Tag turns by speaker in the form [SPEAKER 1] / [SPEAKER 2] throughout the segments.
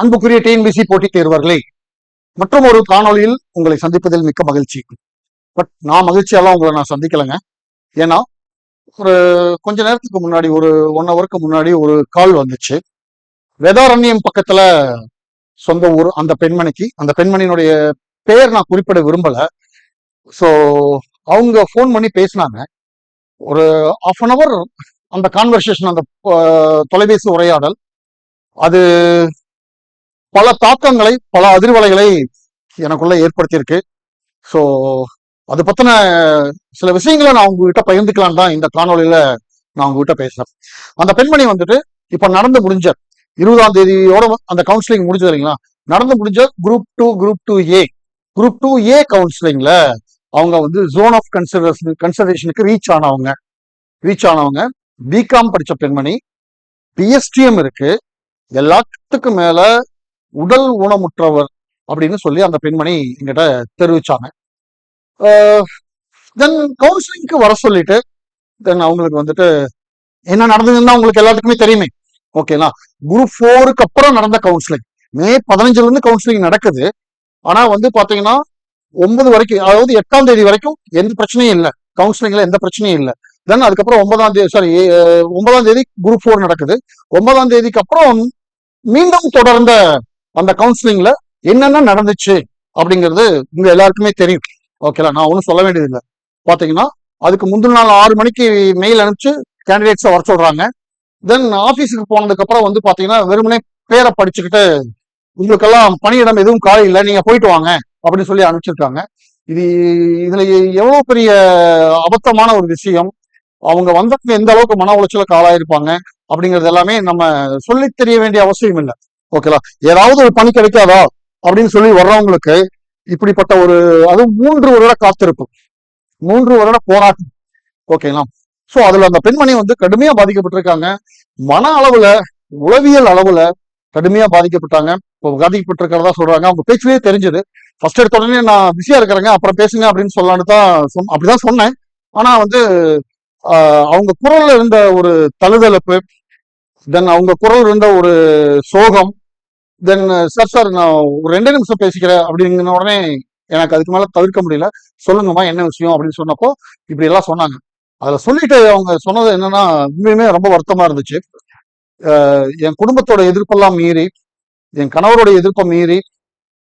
[SPEAKER 1] அன்புக்குரிய டிஎன்பிசி போட்டித் தேர்வர்களே மற்றும் ஒரு காணொளியில் உங்களை சந்திப்பதில் மிக்க மகிழ்ச்சி. பட் நான் மகிழ்ச்சியெல்லாம் உங்களை நான் சந்திக்கலைங்க. ஏன்னா ஒரு கொஞ்ச நேரத்துக்கு முன்னாடி ஒரு ஒன் ஹவருக்கு முன்னாடி ஒரு கால் வந்துச்சு. வேதாரண்யம் பக்கத்துல சொந்த ஊர் அந்த பெண்மணிக்கு. அந்த பெண்மணியினுடைய பெயர் நான் குறிப்பிட விரும்பல. ஸோ அவங்க ஃபோன் பண்ணி பேசினாங்க. ஒரு ஆஃப் அன் அவர் அந்த கான்வர்சேஷன் அந்த தொலைபேசி உரையாடல். அது பல தாக்கங்களை பல அதிர்வலைகளை எனக்குள்ள ஏற்படுத்தியிருக்கு. ஸோ அது பத்தின சில விஷயங்களை நான் உங்ககிட்ட பகிர்ந்துக்கலாம் தான் இந்த காணொலியில நான் உங்ககிட்ட பேசுறேன் அந்த பெண்மணி வந்துட்டு இப்ப நடந்து முடிஞ்ச இருபதாம் தேதியோட அந்த கவுன்சிலிங் முடிஞ்சது இல்லைங்களா? நடந்து முடிஞ்ச group two group two A group two A கவுன்சிலிங்ல அவங்க வந்து ஜோன் ஆஃப் கன்சிடரேஷன் கன்சிடரேஷனுக்கு ரீச் ஆனவங்க. ரீச் ஆனவங்க பிகாம் படிச்ச பெண்மணி பிஎஸ்டிஎம் இருக்கு. எல்லாத்துக்கும் மேல உடல் ஊனமுற்றவர் அப்படின்னு சொல்லி அந்த பெண்மணி எங்கிட்ட தெரிவிச்சாங்க. தென் கவுன்சிலிங்க்கு வர சொல்லிட்டு தென் அவங்களுக்கு வந்துட்டு என்ன நடந்ததுன்னா உங்களுக்கு எல்லாத்துக்குமே தெரியுமே. ஓகேங்களா குரூப் ஃபோருக்கு அப்புறம் நடந்த கவுன்சிலிங் மே பதினஞ்சுல இருந்து கவுன்சிலிங் நடக்குது. ஆனா வந்து பாத்தீங்கன்னா ஒன்பது வரைக்கும் அதாவது எட்டாம் தேதி வரைக்கும் எந்த பிரச்சனையும் இல்லை. கவுன்சிலிங்ல எந்த பிரச்சனையும் இல்லை. தென் அதுக்கப்புறம் ஒன்பதாம் தேதி சாரி ஒன்பதாம் தேதி குரூப் ஃபோர் நடக்குது. ஒன்பதாம் தேதிக்கு அப்புறம் மீண்டும் தொடர்ந்த அந்த கவுன்சிலிங்ல என்னென்ன நடந்துச்சு அப்படிங்கிறது உங்க எல்லாருக்குமே தெரியும். ஓகேலா நான் ஒன்றும் சொல்ல வேண்டியதில்லை. பாத்தீங்கன்னா அதுக்கு முந்தின நாள் ஆறு மணிக்கு மெயில் அனுப்பிச்சு கேண்டிடேட்ஸை வர சொல்றாங்க. தென் ஆஃபீஸுக்கு போனதுக்கு அப்புறம் வந்து பாத்தீங்கன்னா வெறுமனே பேரை படிச்சுக்கிட்டு உங்களுக்கெல்லாம் பணியிடம் எதுவும் காலி இல்லை நீங்க போயிட்டு வாங்க அப்படின்னு சொல்லி அனுப்பிச்சிருக்காங்க. இது இதுல எவ்வளவு பெரிய அபத்தமான ஒரு விஷயம். அவங்க வந்ததுக்கு எந்த அளவுக்கு மன உளைச்சலுக்கு ஆளாயிருப்பாங்க அப்படிங்கிறது எல்லாமே நம்ம சொல்லி தெரிய வேண்டிய அவசியம் இல்லை ஓகேலா ஏதாவது ஒரு பணி கிடைக்காதா? அப்படின்னு சொல்லி வர்றவங்களுக்கு இப்படிப்பட்ட ஒரு அது மூன்று வருட காத்திருப்பு மூன்று வருட போராட்டம். ஓகேங்களா? ஸோ அதுல அந்த பெண்மணி வந்து கடுமையா பாதிக்கப்பட்டிருக்காங்க. மன அளவுல உளவியல் அளவுல கடுமையா பாதிக்கப்பட்டாங்க. இப்போ பாதிக்கப்பட்டிருக்கிறதா சொல்றாங்க. அவங்க பேச்சுலயே தெரிஞ்சது. ஃபர்ஸ்ட் எடுத்த உடனே நான் பிஸியா இருக்கிறேங்க. அப்புறம் பேசுங்க அப்படின்னு சொல்லலான்னு தான் சொன் அப்படிதான் சொன்னேன். ஆனா வந்து அவங்க குரல்ல இருந்த ஒரு தழுதழுப்பு தென் அவங்க குரல் இருந்த ஒரு சோகம் தென் சார் சார் நான் ஒரு ரெண்டு நிமிஷம் பேசிக்கிறேன் அப்படிங்கிற உடனே எனக்கு அதுக்கு மேல தவிர்க்க முடியல. சொல்லுங்கம்மா என்ன விஷயம் அப்படின்னு சொன்னப்போ இப்படி எல்லாம் சொன்னாங்க. அதுல சொல்லிட்டு அவங்க சொன்னது என்னன்னா உண்மையுமே ரொம்ப வருத்தமா இருந்துச்சு. என் குடும்பத்தோட எதிர்ப்பெல்லாம் மீறி என் கணவரோட எதிர்ப்பை மீறி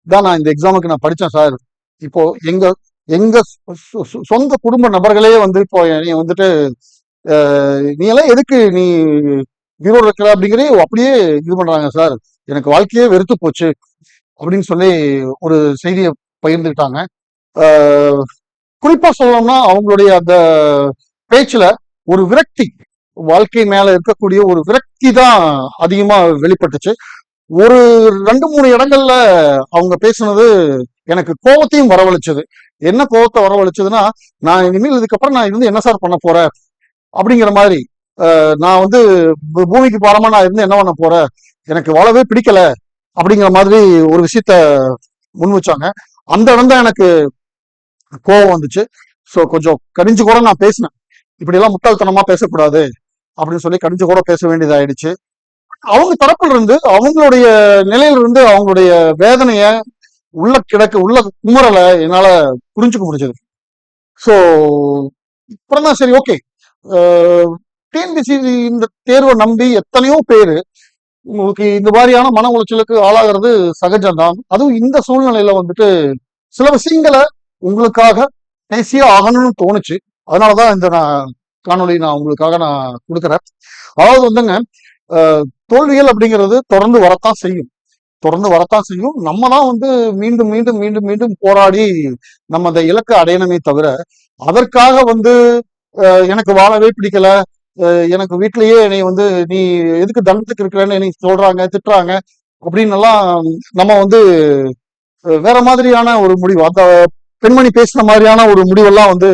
[SPEAKER 1] தான் நான் இந்த எக்ஸாமுக்கு நான் படித்தேன் சார் இப்போ எங்க எங்க சொந்த குடும்ப நபர்களே வந்து இப்போ நீ வந்துட்டு நீ எல்லாம் எதுக்கு நீ ஈரோடு இருக்கிற அப்படிங்கிறே அப்படியே இது பண்றாங்க சார் எனக்கு வாழ்க்கையே வெறுத்து போச்சு அப்படின்னு சொல்லி ஒரு செய்தியை பகிர்ந்துக்கிட்டாங்க. குறிப்பா சொல்லணும்னா அவங்களுடைய அந்த பேச்சுல ஒரு விரக்தி வாழ்க்கை மேல இருக்கக்கூடிய ஒரு விரக்தி தான் அதிகமா வெளிப்பட்டுச்சு. ஒரு ரெண்டு மூணு இடங்கள்ல அவங்க பேசுனது எனக்கு கோபத்தையும் வரவழைச்சது. என்ன கோபத்தை வரவழைச்சதுன்னா நான் இனிமேல் இதுக்கப்புறம் நான் இருந்து என்ன சார் பண்ண போறேன்? அப்படிங்கிற மாதிரி நான் வந்து பூமிக்கு பாரமா நான் இருந்து என்ன பண்ண போறேன் எனக்கு வாழவே பிடிக்கல அப்படிங்கிற மாதிரி ஒரு விஷயத்த முன் வச்சாங்க. அந்த இடம் தான் எனக்கு கோபம் வந்துச்சு. ஸோ கொஞ்சம் கடிஞ்சு கூட நான் பேசினேன். இப்படிலாம் முட்டாள்தனமா பேசக்கூடாது அப்படின்னு சொல்லி கடிஞ்சு கூட பேச வேண்டியதாயிடுச்சு. அவங்க தரப்புல இருந்து அவங்களுடைய நிலையில இருந்து அவங்களுடைய வேதனைய உள்ள கிடக்க உள்ள குமுறலை என்னால புரிஞ்சுக்க முடிஞ்சது. ஸோ அப்புறம் தான் சரி ஓகே டிஎன்பிசி இந்த தேர்வை நம்பி எத்தனையோ பேரு உங்களுக்கு இந்த மாதிரியான மன உளைச்சலுக்கு ஆளாகிறது சகஜம்தான். அதுவும் இந்த சூழ்நிலையில வந்துட்டு சில விஷயங்களை உங்களுக்காக பேசியே ஆகணும்னு தோணுச்சு. அதனாலதான் இந்த நான் காணொலி நான் உங்களுக்காக நான் கொடுக்குறேன். அதாவது வந்துங்க தோல்விகள் அப்படிங்கிறது தொடர்ந்து வரத்தான் செய்யும். தொடர்ந்து வரத்தான் செய்யும். நம்ம தான் வந்து மீண்டும் மீண்டும் மீண்டும் மீண்டும் போராடி நம்ம அந்த இலக்கை அடையணுமே தவிர அதற்காக வந்து அஹ், எனக்கு வாழவே பிடிக்கல எனக்கு வீட்லயே என்னை வந்து நீ எதுக்கு தண்டத்துக்கு இருக்கிறேன்னு என்னை சொல்றாங்க திட்டுறாங்க? அப்படின்னு எல்லாம் நம்ம வந்து வேற மாதிரியான ஒரு முடிவு. அந்த பெண்மணி பேசின மாதிரியான ஒரு முடிவெல்லாம் வந்து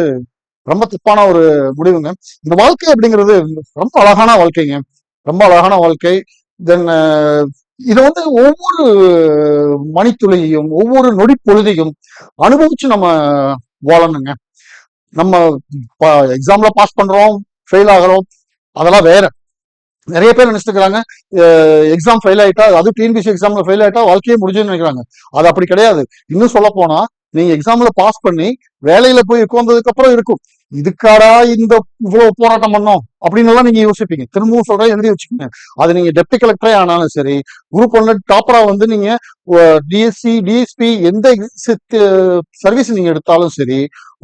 [SPEAKER 1] ரொம்ப தப்பான ஒரு முடிவுங்க. இந்த வாழ்க்கை அப்படிங்கிறது ரொம்ப அழகான வாழ்க்கைங்க. ரொம்ப அழகான வாழ்க்கை. தென் இதை வந்து ஒவ்வொரு மணித்துளையையும் ஒவ்வொரு நொடி பொழுதையும் அனுபவிச்சு நம்ம வாழணுங்க. நம்ம எக்ஸாம்ல பாஸ் பண்றோம் ஃபெயில் ஆகிறோம் அதெல்லாம் வேற. நிறைய பேர் நினைச்சிருக்கிறாங்க எக்ஸாம் ஃபெயில் ஆயிட்டா அது டிஎன்பிசி எக்ஸாம்ல ஃபெயில் ஆயிட்டா வாழ்க்கையே முடிஞ்சுன்னு நினைக்கிறாங்க. அது அப்படி கிடையாது. இன்னும் சொல்ல போனா நீங்க எக்ஸாம்ல பாஸ் பண்ணி வேலையில போய் உட்கார்ந்ததுக்கு அப்புறம் இருக்கும். இதுக்காடா இந்த இவ்வளவு போராட்டம் பண்ணோம்? அப்படின்னு எல்லாம் நீங்க யோசிப்பீங்க. திரும்பவும் சொல்றேன் எழுதி வச்சுக்கோங்க. அது நீங்க டெப்டி கலெக்டரே ஆனாலும் சரி குரூப் ஒன்ல டாப்பரா வந்து நீங்க டிஎஸ்சி டிஎஸ்பி எந்த சர்வீஸ் நீங்க எடுத்தாலும் சரி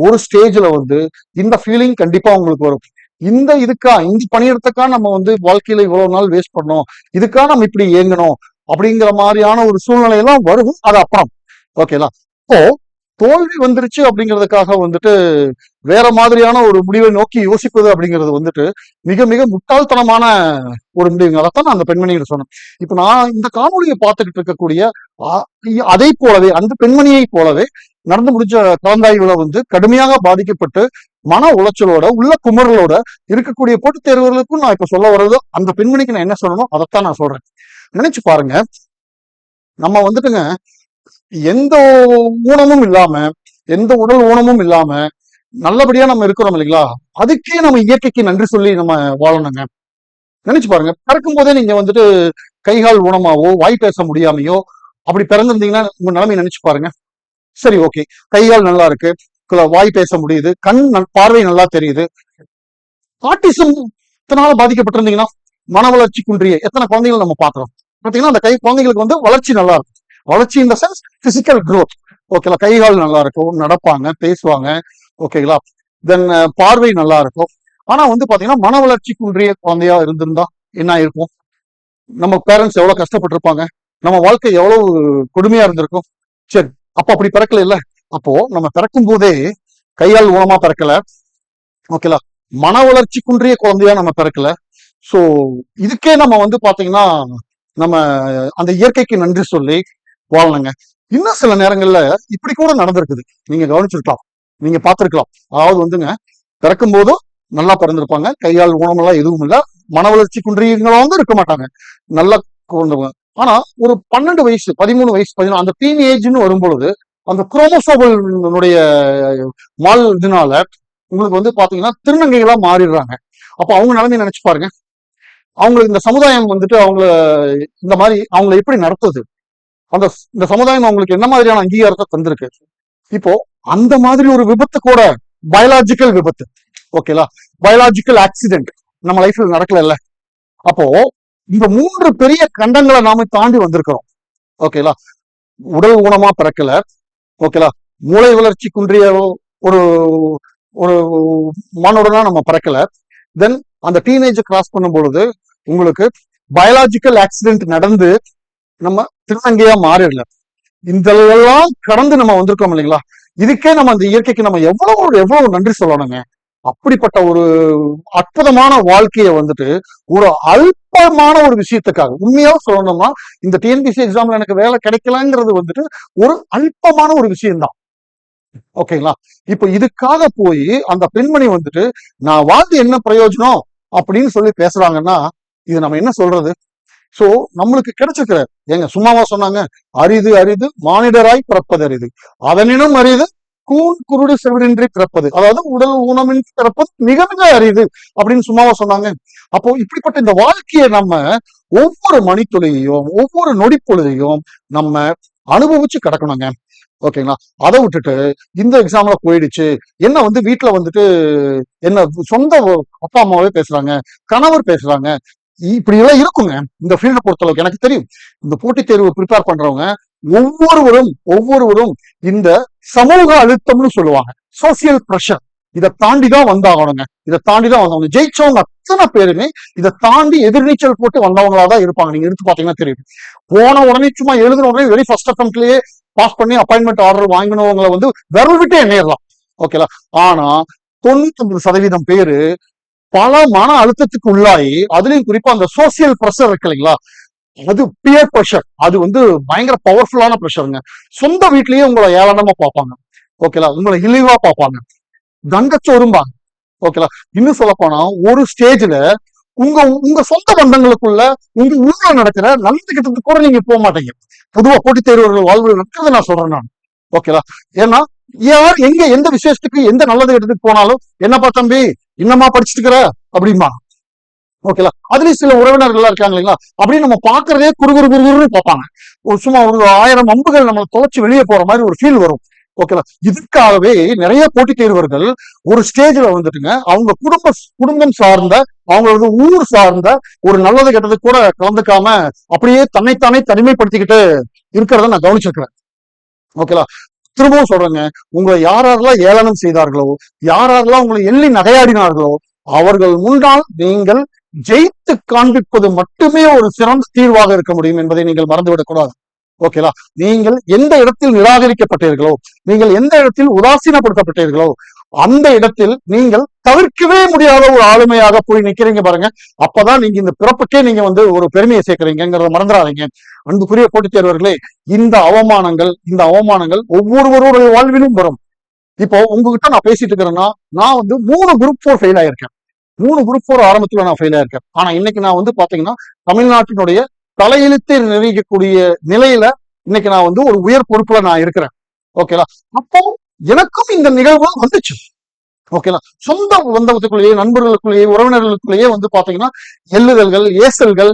[SPEAKER 1] ஒரு ஸ்டேஜ்ல வந்து இந்த ஃபீலிங் கண்டிப்பா உங்களுக்கு வரும். இந்த இதுக்கா இந்த பணியிடத்துக்கா நம்ம வந்து வாழ்க்கையில இவ்வளவு நாள் வேஸ்ட் பண்ணோம். இதுக்கா நம்ம இப்படி இயங்கணும் அப்படிங்கிற மாதிரியான ஒரு சூழ்நிலை எல்லாம் வரும். அது அப்புறம். ஓகேங்களா இப்போ தோல்வி வந்துருச்சு அப்படிங்கிறதுக்காக வந்துட்டு வேற மாதிரியான ஒரு முடிவை நோக்கி யோசிப்பது அப்படிங்கிறது வந்துட்டு மிக மிக முட்டாள்தனமான ஒரு முடிவுங்க. அதைத்தான் நான் அந்த பெண்மணியிட சொன்னேன். இப்ப நான் இந்த காணொலியை பார்த்துக்கிட்டு இருக்கக்கூடிய அதை போலவே அந்த பெண்மணியை போலவே நடந்து முடிஞ்ச கலந்தாய்வுல வந்து கடுமையாக பாதிக்கப்பட்டு மன உளைச்சலோட உள்ள குமரலோட இருக்கக்கூடிய போட்டித் தேர்வுகளுக்கும் நான் இப்ப சொல்ல வர்றதோ அந்த பெண்மணிக்கு நான் என்ன சொல்லணும் அதைத்தான் நான் சொல்றேன். நினைச்சு பாருங்க. நம்ம வந்துட்டுங்க எந்த ஊனமும் இல்லாம எந்த உடல் ஊனமும் இல்லாம நல்லபடியா நம்ம இருக்கிறோம் இல்லைங்களா? அதுக்கே நம்ம இயற்கைக்கு நன்றி சொல்லி நம்ம வாழணுங்க. நினைச்சு பாருங்க. பிறக்கும் போதே நீங்க வந்துட்டு கைகால் ஊனமாவோ வாய் பேச முடியாமையோ அப்படி பிறந்திருந்தீங்கன்னா உங்க நிலைமை நினைச்சு பாருங்க. சரி ஓகே. கைகால் நல்லா இருக்கு. வாய் பேச முடியுது கண் பார்வை நல்லா தெரியுது. ஆட்டிசம் எத்தனால பாதிக்கப்பட்டிருந்தீங்கன்னா மன வளர்ச்சி குன்றிய எத்தனை குழந்தைகள் நம்ம பாக்குறோம் பாத்தீங்கன்னா அந்த கை குழந்தைங்களுக்கு வந்து வளர்ச்சி நல்லா இருக்கும். வளர்ச்சி இந்த சென்ஸ் பிசிக்கல் க்ரோத் ஓகேங்களா கை கால் நல்லா இருக்கும் நடப்பாங்க பேசுவாங்க. ஓகேங்களா தென் பார்வை நல்லா இருக்கும். ஆனா வந்து பாத்தீங்கன்னா மன வளர்ச்சி குன்றிய குழந்தையா இருந்திருந்தா என்ன இருக்கும் நம்ம பேரண்ட்ஸ் எவ்வளவு கஷ்டப்பட்டிருப்பாங்க? நம்ம வாழ்க்கை எவ்வளவு கொடுமையா இருந்திருக்கும்? சரி அப்ப அப்படி பிறக்கல இல்ல. அப்போ நம்ம பிறக்கும் போதே கையால் ஊனமா பிறக்கல. ஓகேலா? மன வளர்ச்சி குன்றிய குழந்தையா நம்ம பிறக்கல. சோ இதுக்கே நம்ம வந்து பாத்தீங்கன்னா நம்ம அந்த இயற்கைக்கு நன்றி சொல்லி வாழணுங்க. இன்னும் சில நேரங்கள்ல இப்படி கூட நடந்திருக்குது. நீங்க கவனிச்சிருக்கலாம். நீங்க பாத்திருக்கலாம். அதாவது வந்துங்க பிறக்கும் போதும் நல்லா பிறந்திருப்பாங்க. கையால் ஊனமெல்லாம் எதுவும் இல்லை. மன வளர்ச்சி குன்றியங்களும் வந்து இருக்க மாட்டாங்க. நல்லா குழந்தவங்க ஆனா ஒரு பன்னெண்டு வயசு பதிமூணு வயசு பதினொன்று அந்த டீன் ஏஜ்னு வரும்பொழுது அந்த குரோமோசோபலுடைய மால் இதனால உங்களுக்கு வந்து பாத்தீங்கன்னா திருநங்கைகளா மாறிடுறாங்க. அப்ப அவங்க நிலைமை நினைச்சு பாருங்க. அவங்களுக்கு இந்த சமுதாயம் வந்துட்டு அவங்கள இந்த மாதிரி அவங்கள எப்படி நடத்துது? அந்த இந்த சமுதாயம் அவங்களுக்கு என்ன மாதிரியான அங்கீகாரத்தை தந்திருக்கு? இப்போ அந்த மாதிரி ஒரு விபத்து கூட பயாலாஜிக்கல் விபத்து. ஓகேலா பயாலாஜிக்கல் ஆக்சிடென்ட் நம்ம லைஃப்ல நடக்கல அப்போ இந்த மூன்று பெரிய கண்டங்களை நாம தாண்டி வந்திருக்கிறோம். ஓகேலா உடல் ஊனமா பிறக்கல. ஓகேலா? மூளை வளர்ச்சி குன்றிய ஒரு ஒரு மானுடனா நம்ம பிறக்கல. தென் அந்த டீனேஜ் கிராஸ் பண்ணும் பொழுது உங்களுக்கு பயாலாஜிக்கல் ஆக்சிடென்ட் நடந்து நம்ம திருநங்கையா மாறிடல. இதெல்லாம் கடந்து நம்ம வந்திருக்கோம் இல்லைங்களா? இதுக்கே நம்ம அந்த இயற்கைக்கு நம்ம எவ்வளவு எவ்வளவு நன்றி சொல்லணுங்க. அப்படிப்பட்ட ஒரு அற்புதமான வாழ்க்கையை வந்துட்டு ஒரு அல்பமான ஒரு விஷயத்துக்காக உண்மையா சொல்லணும்னா இந்த டிஎன்பிசி எக்ஸாம்ல எனக்கு வேலை கிடைக்கலங்கிறது வந்துட்டு ஒரு அல்பமான ஒரு விஷயம்தான். ஓகேங்களா இப்ப இதுக்காக போய் அந்த பெண்மணி வந்துட்டு நான் வாழ்ந்து என்ன பிரயோஜனம்? அப்படின்னு சொல்லி பேசுறாங்கன்னா இது நம்ம என்ன சொல்றது? சோ நம்மளுக்கு கிடைச்சிருக்கிற ஏங்க சும்மாவா சொன்னாங்க அரிது அரிது மானிடராய் பிறப்பது அரிது. அதனினும் அரிது கூன் குருடு செவிடின்றி பிறப்பது. அதாவது உடல் ஊனமின்றி பிறப்பது மிக மிக அரிது அப்படின்னு சும்மாவா சொன்னாங்க. அப்போ இப்படிப்பட்ட இந்த வாழ்க்கையை நம்ம ஒவ்வொரு மணித்துளியையும் ஒவ்வொரு நொடிப்பொழுதையும் நம்ம அனுபவிச்சு கிடக்கணுங்க. ஓகேங்களா? அதை விட்டுட்டு இந்த எக்ஸாம்ல போயிடுச்சு. என்ன வந்து வீட்டுல வந்துட்டு என்ன சொந்த அப்பா அம்மாவே பேசுறாங்க கணவர் பேசுறாங்க. இப்படி எல்லாம் இருக்குங்க. இந்த ஃபீல்டை பொறுத்தளவுக்கு எனக்கு தெரியும். இந்த போட்டித் தேர்வு ப்ரிப்பேர் பண்றவங்க ஒவ்வொருவரும் ஒவ்வொருவரும் இந்த சமூக அழுத்தம்னு சொல்லுவாங்க. சோசியல் ப்ரெஷர் இதை தாண்டிதான் வந்தாகணுங்க. இதை தாண்டிதான் வந்தவங்க ஜெயிச்சவங்க அத்தனை பேருமே இதை தாண்டி எதிர்நீச்சல் போட்டு வந்தவங்களா தான் இருப்பாங்க. நீங்க எடுத்து பாத்தீங்கன்னா தெரியும் போன உடனே சும்மா எழுதின உடனே வெரி ஃபர்ஸ்ட் அட்டம்ப்ட்லயே பாஸ் பண்ணி அப்பாயின்மெண்ட் ஆர்டர் வாங்கினவங்களை வந்து விரல் விட்டே நேரலாம் ஓகேலா ஆனா தொண்ணூத்தி ஒன்பது சதவீதம் பேரு பல மன அழுத்தத்துக்கு உள்ளாகி அதுலயும் குறிப்பா அந்த சோசியல் ப்ரெஷர் இருக்கு இல்லைங்களா? அது பியர் ப்ரெஷர் அது வந்து பயங்கர பவர்ஃபுல்லான ப்ரெஷருங்க சொந்த வீட்லயே உங்களை ஏளனமா பார்ப்பாங்க. ஓகேலா உங்களை இழிவா பார்ப்பாங்க. தங்கச்சோறும்பாங்க ஓகேலா இன்னும் சொல்ல போனா ஒரு ஸ்டேஜ்ல உங்க உங்க சொந்த பந்தங்களுக்குள்ள உங்க ஊர்ல நடக்கிற நல்லது கிட்டத்துக்கு கூட நீங்க போக மாட்டீங்க. பொதுவா போட்டித் தேர்வர்கள் வாழ்வு நடக்கிறத நான் சொல்றேன் நான். ஓகேலா ஏன்னா யார் எங்க எந்த விசேஷத்துக்கு எந்த நல்லது கிட்டத்துக்கு போனாலும் என்னப்பா தம்பி என்னம்மா படிச்சுட்டு இருக்கிற? அப்படிம்பா. ஓகேலா அதுலயும் சில உறவினர்கள் எல்லாம் இருக்காங்க இல்லைங்களா? அப்படின்னு நம்ம பாக்குறதே குறுகுறு குறுகுறுன்னு பார்ப்பாங்க. ஒரு சும்மா ஒரு ஆயிரம் அம்புகள் நம்மளை தொலைச்சு வெளியே போற மாதிரி ஒரு ஃபீல் வரும். ஓகேலா இதுக்காகவே நிறைய போட்டித் தேர்வர்கள் ஒரு ஸ்டேஜ்ல வந்துட்டுங்க அவங்க குடும்ப குடும்பம் சார்ந்த அவங்களது ஊர் சார்ந்த ஒரு நல்லது கெட்டது கூட கலந்துக்காம அப்படியே தன்னைத்தானே தனிமைப்படுத்திக்கிட்டு இருக்கிறத நான் கவனிச்சிருக்கிறேன். ஓகேலா திரும்பவும் சொல்றேங்க உங்களை யாரெல்லாம் ஏளனம் செய்தார்களோ யாரெல்லாம் உங்களை எள்ளி நகையாடினார்களோ அவர்கள் முன்னால் நீங்கள் ஜெயித்து காண்பிப்பது மட்டுமே ஒரு சிறந்த தீர்வாக இருக்க முடியும் என்பதை நீங்கள் மறந்துவிடக் கூடாது ஓகேலா நீங்கள் எந்த இடத்தில் நிராகரிக்கப்பட்டீர்களோ நீங்கள் எந்த இடத்தில் உதாசீனப்படுத்தப்பட்டீர்களோ அந்த இடத்தில் நீங்கள் தவிர்க்கவே முடியாத ஒரு ஆளுமையாக போய் நிக்கிறீங்க பாருங்க. அப்பதான் நீங்க இந்த பிறப்புக்கே நீங்க வந்து ஒரு பெருமையை சேர்க்கிறீங்கிறத மறந்துடாதீங்க. அன்புக்குரிய போட்டித் தேர்வர்களே இந்த அவமானங்கள் இந்த அவமானங்கள் ஒவ்வொருவருடைய வாழ்விலும் வரும். இப்போ உங்ககிட்ட நான் பேசிட்டு இருக்கிறேன்னா நான் வந்து மூணு குரூப் ஃபோர் ஃபெயில் ஆயிருக்கேன். மூணு குரூப் ஃபோர் ஆரம்பத்துல நான் ஃபெயில் ஆயிருக்கேன். ஆனா இன்னைக்கு நான் வந்து பாத்தீங்கன்னா தமிழ்நாட்டினுடைய தலையெழுத்தை நிறைவேற்றக்கூடிய நிலையில இன்னைக்கு நான் வந்து ஒரு உயர் பொறுப்புல நான் இருக்கிறேன். ஓகேலா அப்போ எனக்கும் இந்த நிகழ்வு வந்துச்சு. ஓகேலா சொந்த வந்தவத்துக்குள்ளேயே நண்பர்களுக்குள்ளேயே உறவினர்களுக்குள்ளேயே வந்து பாத்தீங்கன்னா எள்ளுதல்கள் ஏசல்கள்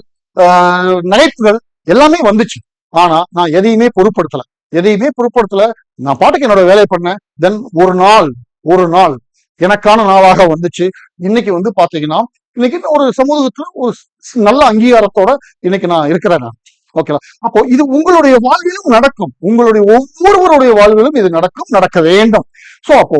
[SPEAKER 1] நகைப்புகள் எல்லாமே வந்துச்சு. ஆனா நான் எதையுமே பொருட்படுத்தல. எதையுமே பொருட்படுத்தல. நான் பாட்டுக்கு என்னோட வேலையை பண்ணேன். தென் ஒரு நாள் ஒரு நாள் எனக்கான நாளாக வந்துச்சு. இன்னைக்கு வந்து பாத்தீங்கன்னா இன்னைக்கு ஒரு சமூகத்துல ஒரு நல்ல அங்கீகாரத்தோட இன்னைக்கு நான் இருக்கிறேன் நான். ஓகேவா அப்போ இது உங்களுடைய வாழ்விலும் நடக்கும். உங்களுடைய ஒவ்வொருவருடைய வாழ்விலும் இது நடக்கும் நடக்க வேண்டும். சோ அப்போ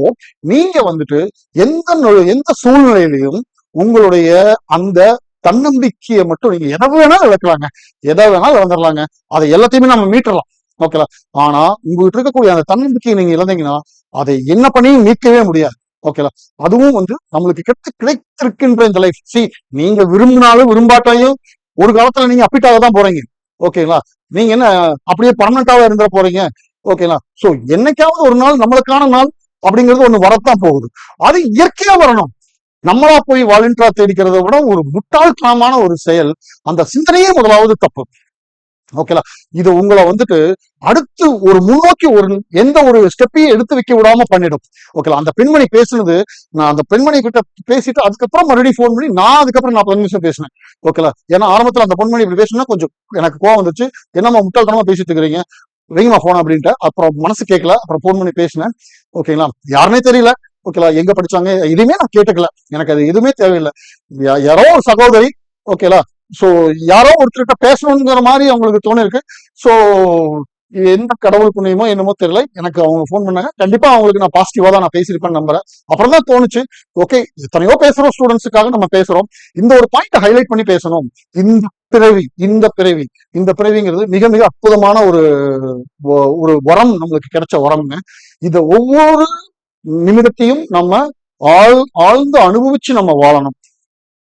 [SPEAKER 1] நீங்க வந்துட்டு எந்த எந்த சூழ்நிலையிலையும் உங்களுடைய அந்த தன்னம்பிக்கையை மட்டும் நீங்க எதை வேணாலும் இழக்கலாங்க. எதை வேணாலும் இழந்துடலாங்க. அதை எல்லாத்தையுமே நம்ம மீட்டரலாம். ஓகேலா ஆனா உங்ககிட்ட இருக்கக்கூடிய அந்த தன்னம்பிக்கையை நீங்க இழந்தீங்கன்னா அதை என்ன பண்ணியும் மீட்கவே முடியாது. ஓகேலா அதுவும் வந்து நம்மளுக்கு கிட்ட கிடைத்திருக்கின்ற இந்த லைஃப் சி நீங்க விரும்பினாலும் விரும்பாட்டாயும் ஒரு காலத்துல நீங்க அப்பிட்டாக தான் போறீங்க. ஓகேங்களா நீங்க என்ன அப்படியே பர்மனண்டாவா இருந்துட போறீங்க? ஓகேங்களா சோ என்னைக்காவது ஒரு நாள் நம்மளுக்கான நாள் அப்படிங்கிறது ஒண்ணு வரத்தான் போகுது. அது இயற்கையா வரணும். நம்மளா போய் வாலண்டியரா தேடிக்கிறத விட ஒரு முட்டாள்தனமான ஒரு செயல் அந்த சிந்தனையே முதலாவது தப்பு. ஓகேலா இது உங்களை வந்துட்டு அடுத்து ஒரு முன்னோக்கி ஒரு எந்த ஒரு ஸ்டெப்பையும் எடுத்து வைக்க விடாம பண்ணிடும். ஓகேலா அந்த பெண்மணி பேசுனது நான் அந்த பெண்மணி கிட்ட பேசிட்டு அதுக்கப்புறம் மறுபடியும் ஃபோன் பண்ணி நான் அதுக்கப்புறம் நான் பத்து நிமிஷம் பேசினேன். ஓகேலா ஏன்னா ஆரம்பத்துல அந்த பெண்மணி இப்படி பேசினா கொஞ்சம் எனக்கு கோவம் வந்துச்சு. என்னம்மா முட்டாள்தனமா பேசிட்டு இருக்கிறீங்க? வைங்கம்மா போன் அப்படின்ட்டு அப்புறம் மனசு கேட்கல அப்புறம் ஃபோன் பண்ணி பேசினேன். ஓகேங்களா யாருமே தெரியல. ஓகேலா எங்க படிச்சாங்க? எதுவுமே நான் கேட்டுக்கல. எனக்கு அது எதுவுமே தேவையில்லை. யாரோ ஒரு சகோதரி ஓகேலா சோ யாரோ ஒருத்தர்கிட்ட பேசணுங்கிற மாதிரி அவங்களுக்கு தோணிருக்கு. சோ எந்த கடவுள் புண்ணியமோ என்னமோ தெரியல. எனக்கு அவங்க ஃபோன் பண்ணாங்க. கண்டிப்பா அவங்களுக்கு நான் பாசிட்டிவா தான் நான் பேசியிருப்பேன் நம்புறேன். அப்புறம் தான் தோணுச்சு ஓகே எத்தனையோ பேசுறோம் ஸ்டூடெண்ட்ஸுக்காக நம்ம பேசுறோம். இந்த ஒரு பாயிண்ட் ஹைலைட் பண்ணி பேசணும். இந்த பிறவி இந்த பிறவி இந்த பிறவிங்கிறது மிக மிக அற்புதமான ஒரு ஒரு வரம் நம்மளுக்கு கிடைச்ச வரம்ங்க. இத ஒவ்வொரு நிமிடத்தையும் நம்ம ஆழ் ஆழ்ந்து அனுபவிச்சு நம்ம வாழணும்.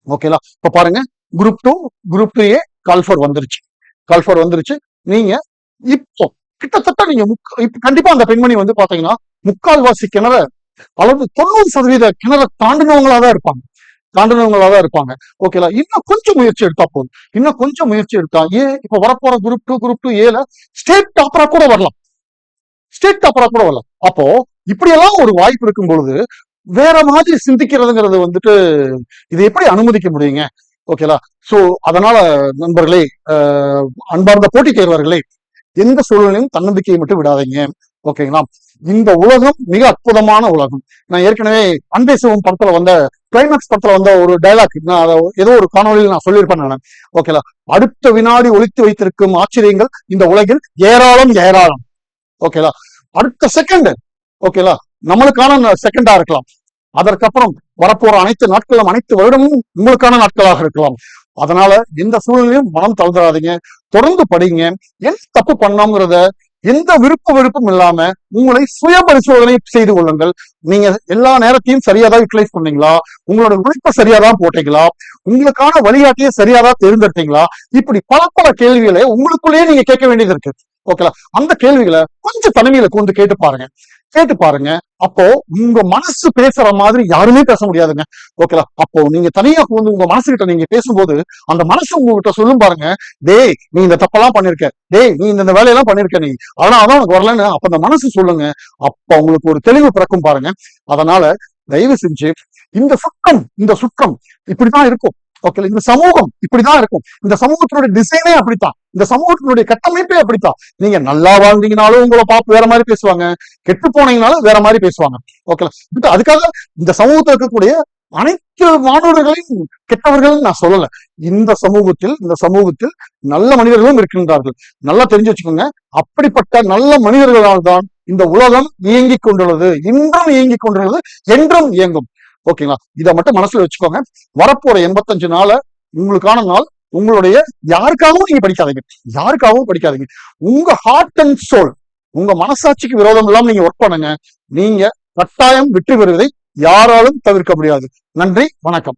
[SPEAKER 1] ஓகேலா இப்ப பாருங்க group two group two A call for வந்துருச்சு. கால்ஃபர் வந்துருச்சு. நீங்க இப்போ கிட்டத்தட்ட நீங்க இப்ப கண்டிப்பா அந்த பெண்மணி வந்து பாத்தீங்கன்னா முக்கால்வாசி கிணற அளவு தொண்ணூறு சதவீத கிணற தாண்டினவங்களா தான் இருப்பாங்க. தாண்டினவங்களா தான் இருப்பாங்க. ஓகேலா இன்னும் கொஞ்சம் முயற்சி எடுத்தா போதும். இன்னும் கொஞ்சம் முயற்சி எடுத்தா ஏ இப்ப வரப்போற குரூப் டூ குரூப் டூ ஏல ஸ்டேட் டாப்பரா கூட வரலாம். ஸ்டேட் டாப்பரா கூட வரலாம். அப்போ இப்படியெல்லாம் ஒரு வாய்ப்பு இருக்கும் பொழுது வேற மாதிரி சிந்திக்கிறதுங்கிறது வந்துட்டு இதை எப்படி அனுமதிக்க முடியுங்க? ஓகேலா சோ அதனால நண்பர்களே அன்பார்ந்த போட்டித் தேர்வர்களே எந்த சூழ்நிலையும் தன்னம்பிக்கையை மட்டும் விடாதீங்க. ஓகேங்களா இந்த உலகம் மிக அற்புதமான உலகம். நான் ஏற்கனவே அன்பேசுவோம் படத்துல வந்த கிளைமேக்ஸ் படத்துல வந்த ஒரு டைலாக் நான் அதை ஏதோ ஒரு காணொலியில் நான் சொல்லியிருப்பேன் நான். ஓகேலா அடுத்த வினாடி ஒழித்து வைத்திருக்கும் ஆச்சரியங்கள் இந்த உலகில் ஏராளம் ஏராளம். ஓகேலா அடுத்த செகண்ட் ஓகேலா நம்மளுக்கான செகண்டா இருக்கலாம். அதற்கப்புறம் வரப்போற அனைத்து நாட்களும் அனைத்து வருடமும் உங்களுக்கான நாட்களாக இருக்கலாம். அதனால எந்த சூழ்நிலையும் மனம் தளர்ந்துடாதீங்க தொடர்ந்து படிங்க. என்ன தப்பு பண்ணோங்கிறத எந்த விருப்ப விருப்பம் இல்லாம உங்களை சுய பரிசோதனை செய்து கொள்ளுங்கள். நீங்க எல்லா நேரத்தையும் சரியாதான் யூட்டிலைஸ் பண்ணீங்களா? உங்களோட உழைப்பை சரியாதான் போட்டீங்களா? உங்களுக்கான வழிகாட்டியை சரியாதான் தேர்ந்தெடுத்தீங்களா? இப்படி பல பல கேள்விகளை உங்களுக்குள்ளேயே நீங்க கேட்க வேண்டியது இருக்கு. ஓகேலா அந்த கேள்விகளை கொஞ்சம் தனிமையில கொண்டு கேட்டு பாருங்க. கேட்டு பாருங்க. அப்போ உங்க மனசு பேசுற மாதிரி யாருமே பேச முடியாதுங்க. ஓகேலா அப்போ நீங்க தனியா வந்து உங்க மனசுகிட்ட நீங்க பேசும்போது அந்த மனசு உங்ககிட்ட சொல்லும் பாருங்க டேய் நீ இந்த தப்பெல்லாம் பண்ணிருக்க. டேய் நீ இந்த இந்த வேலையெல்லாம் பண்ணிருக்க நீ. அதனாலதான் உனக்கு வரலன்னு. அப்ப அந்த மனசு சொல்லுங்க. அப்ப உங்களுக்கு ஒரு தெளிவு பிறக்கும் பாருங்க. அதனால தயவு செஞ்சு இந்த சுற்றம் இந்த சுற்றம் இப்படிதான் இருக்கும். ஓகே இந்த சமூகம் இப்படிதான் இருக்கும். இந்த சமூகத்தினுடைய டிசைனே அப்படித்தான். இந்த சமூகத்தினுடைய கட்டமைப்பே அப்படித்தான். நீங்க நல்லா வாழ்ந்தீங்கனாலும் உங்களை பார்த்து வேற மாதிரி பேசுவாங்க. கெட்டு போனீங்கனாலும் வேற மாதிரி பேசுவாங்க. ஓகே அதுக்காக இந்த சமூகத்தில் இருக்கக்கூடிய அனைத்து மாணவர்களையும் கெட்டவர்கள் நான் சொல்லல. இந்த சமூகத்தில் இந்த சமூகத்தில் நல்ல மனிதர்களும் இருக்கின்றார்கள். நல்லா தெரிஞ்சு வச்சுக்கோங்க. அப்படிப்பட்ட நல்ல மனிதர்களால் தான் இந்த உலகம் இயங்கிக் கொண்டுள்ளது. இன்றும் இயங்கிக் கொண்டுள்ளது என்றும் இயங்கும். ஓகேங்களா? இதை மட்டும் மனசுல வச்சுக்கோங்க. வரப்போற எண்பத்தஞ்சு நாள உங்களுக்கான நாள் உங்களுடைய யாருக்காகவும் நீங்க படிக்காதீங்க. யாருக்காகவும் படிக்காதீங்க. உங்க ஹார்ட் அண்ட் சோல் உங்க மனசாட்சிக்கு விரோதம் இல்லாம நீங்க ஒர்க் பண்ணுங்க. நீங்க கட்டாயம் வெற்றி பெறுவதை யாராலும் தவிர்க்க முடியாது. நன்றி வணக்கம்.